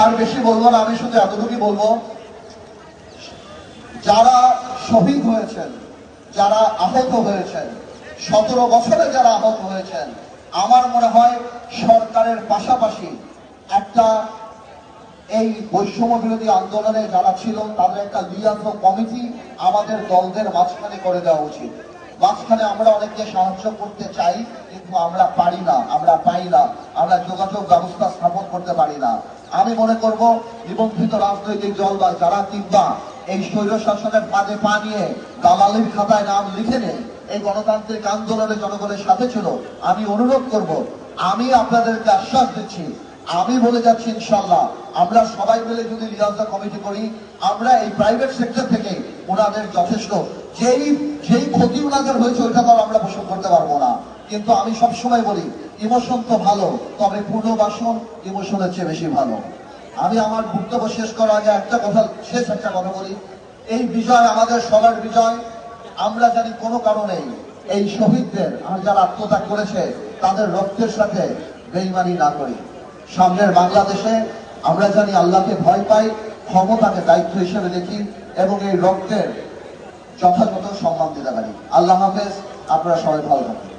আর বেশি বলব না, আমি শুধু এতটুকুই বলব, যারা শহীদ হয়েছেন, যারা আহত হয়েছেন, সতেরো বছরে যারা আহত হয়েছেন, আমার মনে হয় সরকারের পাশাপাশি একটা এই বৈষম্য বিরোধী আন্দোলনে যারা ছিল, তাদের একটা লিয়াজ কমিটি আমাদের দলদের মাঝখানে করে দেওয়া উচিত। মাঝখানে আমরা অনেককে সাহায্য করতে চাই, কিন্তু আমরা পারি না, আমরা পাই না, আমরা যোগাযোগ ব্যবস্থা স্থাপন করতে পারি না। আমি মনে করব নিবন্ধিত রাজনৈতিক দল বা যারা কিংবা এই স্বৈর শাসনের ফাঁদে পা নিয়ে দালালির খাতায় নাম লিখে নেই এই গণতান্ত্রিক আন্দোলনে জনগণের সাথে ছিল, আমি অনুরোধ করব, আমি আপনাদেরকে আশ্বাস দিচ্ছি, আমি বলে যাচ্ছি ইনশাল্লাহ আমরা সবাই মিলে যদি রিয়াজা কমিটি করি, আমরা এই প্রাইভেট সেক্টর থেকে ওনাদের যথেষ্ট, যেই যেই ক্ষতি ওনাদের হয়েছে ওইটা তো আমরা পোষণ করতে পারব না। কিন্তু আমি সবসময় বলি ইমোশন তো ভালো, তবে পুনর্বাসন ইমোশনের চেয়ে বেশি ভালো। আমি আমার বক্তব্য শেষ করার আগে একটা কথা, শেষ একটা কথা বলি। এই বিজয় আমাদের সবার বিজয়। আমরা জানি কোনো কারণেই এই শহীদদের যারা আত্মত্যাগ করেছে, তাদের রক্তের সাথে বেইমানি না করি। সামনের বাংলাদেশে আমরা জানি আল্লাহকে ভয় পাই, ক্ষমতাকে দায়িত্ব হিসেবে দেখি এবং এই রক্তের যথাযথ সম্মান দিতে পারি। আল্লাহ হাফেজ, আপনারা সবাই ভালো থাকুন।